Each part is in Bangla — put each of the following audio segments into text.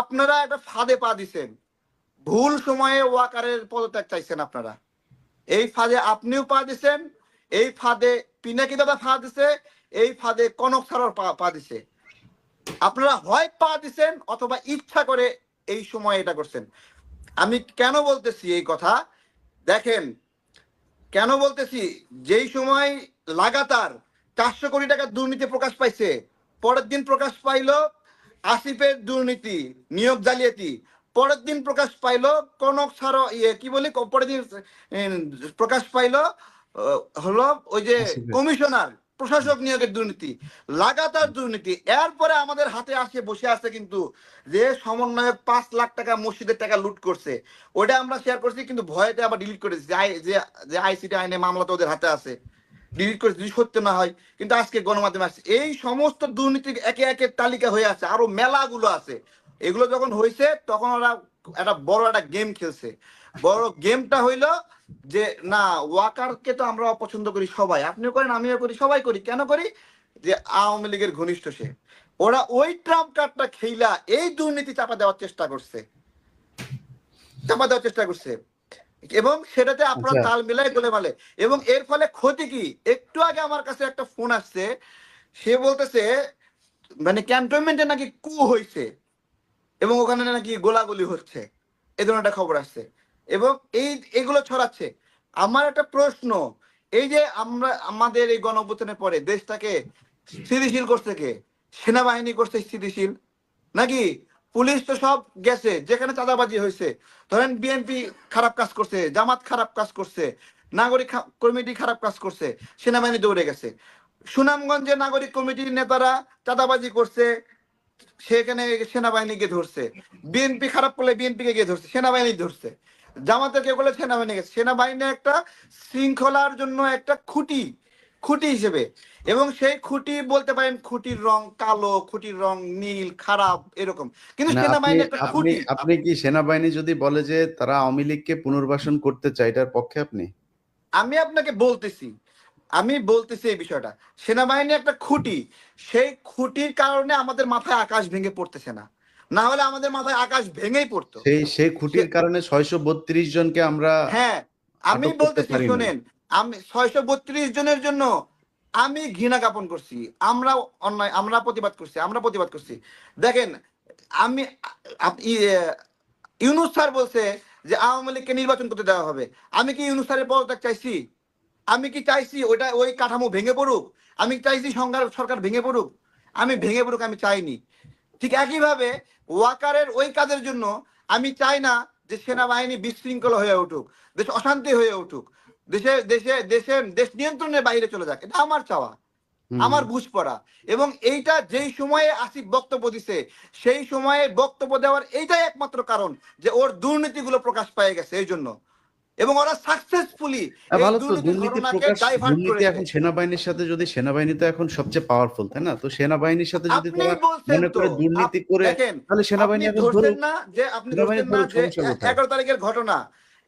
আপনারা একটা ফাঁদে পা দিছেন। ভুল সময়ে ওয়াকারের পদত্যাগ চাইছেন আপনারা। এই ফাঁদে আপনিও পা দিছেন, এই ফাঁদে পিনাকি দাদা ফা দিছে, এই ফাঁদে কনক সারর পা দিছে। আপনারা হয় পা দিছেন অথবা ইচ্ছা করে এই সময় এটা করছেন। আমি কেন বলতেছি এই কথা? দেখেন, কেন বলতেছি? যেই সময় লাগাতার চারশো কোটি টাকা দুর্নীতি প্রকাশ পাইছে, পরের দিন প্রকাশ পাইলো আসিফের দুর্নীতি নিয়োগ জালিয়াতি। পরের দিন প্রকাশ পাইলো কনক সার ইয়ে কি বলি পরের দিন প্রকাশ পাইলো হলো ওই যে কমিশনার প্রশাসক নিয়োগের দুর্নীতি। লাগাতার দুর্নীতি। এরপরে আমাদের হাতে আসে বসে আছে কিন্তু যে সমন্বয়ক পাঁচ লাখ টাকা মসজিদের টাকা লুট করছে। ওটা আমরা শেয়ার করছি কিন্তু ভয়তে আবার ডিলিট করেছি যে আইসিটি আইনে মামলা তো ওদের হাতে আছে। ডিলিট করেছি, যদি সত্য না হয়, কিন্তু আজকে গণমাধ্যমে আসছে। এই সমস্ত দুর্নীতির একে একে তালিকা হয়ে আছে, আরও মেলাগুলো আছে। এগুলো যখন হয়েছে, তখন ওরা একটা বড় একটা গেম খেলছে। বড় গেমটা হইল যে, না, ওয়াকারকে তো আমরা অপছন্দ করি সবাই। আপনিও করেন, আমিও করি, সবাই করি। কেন করি? যে আওয়ামী লীগের ঘনিষ্ঠ সে। ওরা ওই ট্রাম্প কার্ডটা খেইলা এই দুর্নীতি চাপা দেওয়ার চেষ্টা করছে। চাপা দেওয়ার চেষ্টা করছে। এবং সেটাতে আপনারা আচ্ছা। তাল মিলাই গলে মালে। এবং এর ফলে ক্ষতি কি? একটু আগে আমার কাছে একটা ফোন আসছে সে বলতেছে মানে ক্যান্টনমেন্টে নাকি কু হয়েছে এবং ওখানে নাকি গোলাগুলি হচ্ছে। এই ধরনের একটা খবর আসছে। এবং এই এগুলো ছড়াচ্ছে। আমার একটা প্রশ্ন এই যে আমরা আমাদের এই গণঅভ্যুত্থানের পরে দেশটাকে স্থিতিশীল করছে কে? সেনাবাহিনী করছে স্থিতিশীল? নাকি পুলিশ তো সব গেছে, যেখানে চাঁদাবাজি হয়েছে। ধরেন বিএনপি খারাপ কাজ করছে, জামাত খারাপ কাজ করছে, নাগরিক কমিটি খারাপ কাজ করছে, সেনাবাহিনী দৌড়ে গেছে। সুনামগঞ্জে নাগরিক কমিটির নেতারা চাঁদাবাজি করছে, সেখানে সেনাবাহিনীকে ধরছে। বিএনপি খারাপ করলে বিএনপিকে গিয়ে ধরছে, সেনাবাহিনী ধরছে। জামাতের কে করলে সেনাবাহিনী গেছে। সেনাবাহিনী একটা শৃঙ্খলার জন্য একটা খুঁটি খুঁটি হিসেবে। এবং সেই খুঁটি বলতে পারেন খুঁটির রং কালো খুঁটির রং নীল খারাপ এরকম। কিন্তু সেনাবাহিনী একটা আপনি খুঁটি আপনি কি সেনাবাহিনী যদি বলে যে তারা আওয়ামী লীগকে পুনর্বাসন করতে চায় এটার পক্ষে আপনি? আমি আপনাকে বলতেছি। আমি বলতেছি এই বিষয়টা। সেনাবাহিনী একটা খুঁটি। সেই খুঁটির কারণে আমাদের মাথায় আকাশ ভেঙে পড়তেছে না। না হলে আমাদের মাথায় আকাশ ভেঙেই পড়তো। সেই সেই খুঁটির কারণে ছয়শো বত্রিশ জনকে আমরা হ্যাঁ আমি বলতেছি শোনেন। আমি ছয়শো বত্রিশ জনের জন্য আমি ঘৃণা জ্ঞাপন করছি। আমরা অন্যায়, আমরা প্রতিবাদ করছি, আমরা প্রতিবাদ করছি। দেখেন, আমি ইউনুস স্যার বলছে যে আওয়ামী লীগকে নির্বাচন করতে দেওয়া হবে। আমি কি ইউনুস স্যারের পদত্যাগ চাইছি? আমি কি চাইছি ওটা ওই কাঠামো ভেঙে পড়ুক? আমি চাইছি সংঘার সরকার ভেঙে পড়ুক? আমি ভেঙে পড়ুক, আমি চাইনি। ঠিক একইভাবে ওয়াকারের ওই কাজের জন্য আমি চাই না যে সেনাবাহিনী বিশৃঙ্খল হয়ে উঠুক, দেশ অশান্তি হয়ে উঠুক। দেশে দেশে দেশে দেশ নিয়ন্ত্রণের বাইরে চলে যাক। এটা আমার চাওয়া। আমার বুঝ পড়া। এবং এইটা যেই সময়ে আসিফ বক্তব্য দিছে সেই সময়ে বক্তব্য দেওয়ার এইটাই একমাত্র কারণ যে ওর দুর্নীতিগুলো প্রকাশ পেয়ে গেছে এই জন্য। এবং ওরা সাকসেসফুলি এখন সেনাবাহিনীর সাথে যদি সেনাবাহিনী তো এখন সবচেয়ে পাওয়ারফুল তাই না? তো সেনাবাহিনীর সাথে যদি মনে করে দুর্নীতি করে তাহলে সেনাবাহিনী এখন না যে আপনি ধরছেন না যে এগারো তারিখের ঘটনা।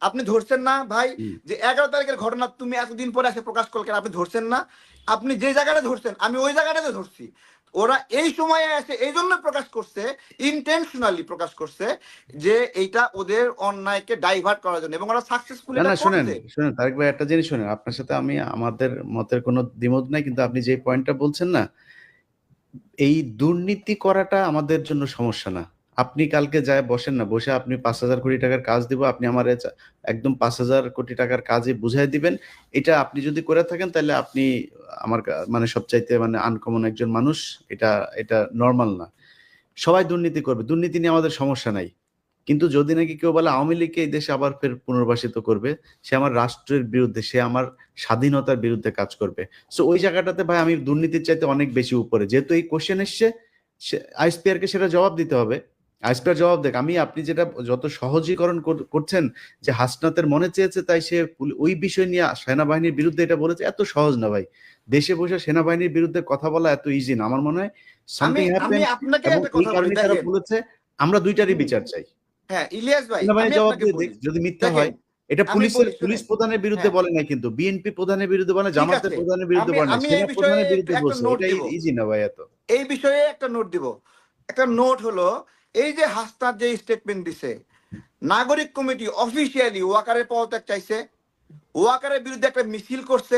আপনি ধরছেন না ভাই যে এগারো তারিখের ঘটনা তুমি এতদিন পরে এসে প্রকাশ করলেন আপনি ধরছেন না। আপনি যে জায়গাটা ধরছেন আমি ওই জায়গাটাতে ধরছি। ওরা এই সময়ে এসে এই জন্য প্রকাশ করছে ইন্টেনশনালি প্রকাশ করছে যে এইটা ওদের অন্যায়কে ডাইভার্ট করার জন্য এবং ওরা সাকসেসফুল না না শুনেন শুনেন তারেক ভাই একটা জিনিস শুনেন। আপনার সাথে আমি আমাদের মতের কোনো দ্বিমত নাই কিন্তু আপনি যে পয়েন্টটা বলছেন না এই দুর্নীতি করাটা আমাদের জন্য সমস্যা না। আপনি কালকে যায় বসেন না, বসে আপনি পাঁচ হাজার কোটি টাকার কাজ দিব, আপনি আমার একদম পাঁচ হাজার কোটি টাকার কাজে বুঝাই দিবেন। এটা আপনি যদি করে থাকেন, তাহলে আপনি আমার মানে সবচাইতে মানে আনকমন একজন মানুষ, এটা এটা নর্মাল না। সবাই দুর্নীতি করবে, দুর্নীতি নিয়ে আমাদের সমস্যা নাই। কিন্তু যদি নাকি কেউ বলে আওয়ামী লীগকে এই দেশে আবার ফের পুনর্বাসিত করবে, সে আমার রাষ্ট্রের বিরুদ্ধে, সে আমার স্বাধীনতার বিরুদ্ধে কাজ করবে। সো ওই জায়গাটাতে ভাই আমি দুর্নীতির চাইতে অনেক বেশি উপরে। যেহেতু এই কোশ্চেন এসছে আইসপিআর কে সেটা জবাব দিতে হবে। আইসপিআর জবাব দেখ। আমি আপনি যেটা যত সহজীকরণ করছেন যে হাসনাতের মনে চেয়েছে তাই সে ওই বিষয় নিয়ে সেনাবাহিনীর বিরুদ্ধে এটা বলেছে এত সহজ না ভাই। দেশে বসে সেনাবাহিনীর বিরুদ্ধে কথা বলা এত ইজি না। আমার মনে হয় সামথিং হ্যাপেন আপনাকে এবং একটা এই কারণে তারা বলেছে আমরা দুইটারই বিচার চাই। হ্যাঁ ইলিয়াস ভাই জবাব দিয়ে যদি মিথ্যা হয় এটা পুলিশের পুলিশ প্রধানের বিরুদ্ধে হ্যাঁ। বলে না কিন্তু বিএনপি প্রধানের বিরুদ্ধে বলে জামাতের। প্রধানের বিরুদ্ধে বলে না সেনা প্রধানের বিরুদ্ধে বলছে। এটা ইজি না ভাই এত। এই বিষয়ে একটা নোট দিব। একটা নোট হলো এই যে হাসনাত যে স্টেটমেন্ট দিছে, নাগরিক কমিটি অফিসিয়ালি ওয়াকারের পদত্যাগ চাইছে, ওয়াকারের বিরুদ্ধে একটা মিছিল করছে,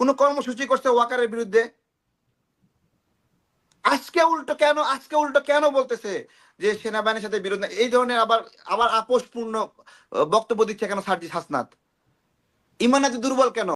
কোন কর্মসূচি করছে ওয়াকারের বিরুদ্ধে। আজকে উল্টো কেন, আজকে উল্টো কেন বলতেছে যে সেনাবাহিনীর সাথে বিরোধ এই ধরনের আবার আবার আপোষপূর্ণ বক্তব্য দিচ্ছে কেন সার্জিস হাসনাত? ইমান এত দুর্বল কেন?